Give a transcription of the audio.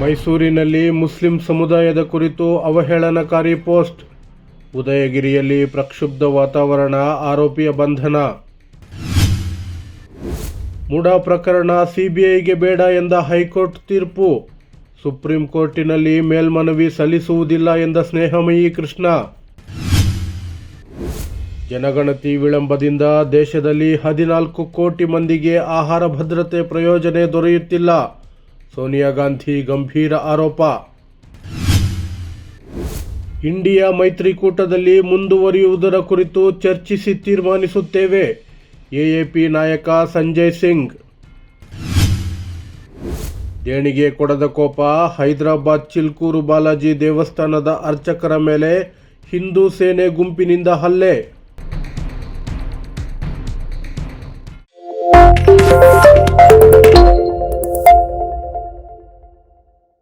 ಮೈಸೂರಿನಲ್ಲಿ ಮುಸ್ಲಿಂ ಸಮುದಾಯದ ಕುರಿತು ಅವಹೇಳನಕಾರಿ ಪೋಸ್ಟ್. ಉದಯಗಿರಿಯಲ್ಲಿ ಪ್ರಕ್ಷುಬ್ಧ ವಾತಾವರಣ, ಆರೋಪಿಯ ಬಂಧನ. ಮೂಡಾ ಪ್ರಕರಣ ಸಿಬಿಐಗೆ ಬೇಡ ಎಂದ ಹೈಕೋರ್ಟ್ ತೀರ್ಪು. ಸುಪ್ರೀಂ ಕೋರ್ಟಿನಲ್ಲಿ ಮೇಲ್ಮನವಿ ಸಲ್ಲಿಸುವುದಿಲ್ಲ ಎಂದ ಸ್ನೇಹಮಯಿ ಕೃಷ್ಣ. ಜನಗಣತಿ ವಿಳಂಬದಿಂದ ದೇಶದಲ್ಲಿ ಹದಿನಾಲ್ಕು ಕೋಟಿ ಮಂದಿಗೆ ಆಹಾರ ಭದ್ರತೆ ಪ್ರಯೋಜನೆ ದೊರೆಯುತ್ತಿಲ್ಲ. ಸೋನಿಯಾ ಗಾಂಧಿ ಗಂಭೀರ ಆರೋಪ. ಇಂಡಿಯಾ ಮೈತ್ರಿಕೂಟದಲ್ಲಿ ಮುಂದುವರಿಯುವುದರ ಕುರಿತು ಚರ್ಚಿಸಿ ತೀರ್ಮಾನಿಸುತ್ತೇವೆ. ಎಎಪಿ ನಾಯಕ ಸಂಜಯ್ ಸಿಂಗ್. ದೇಣಿಗೆ ಕೊಡದ ಕೋಪ, ಹೈದರಾಬಾದ್ ಚಿಲ್ಕೂರು ಬಾಲಾಜಿ ದೇವಸ್ಥಾನದ ಅರ್ಚಕರ ಮೇಲೆ ಹಿಂದೂ ಸೇನೆ ಗುಂಪಿನಿಂದ ಹಲ್ಲೆ.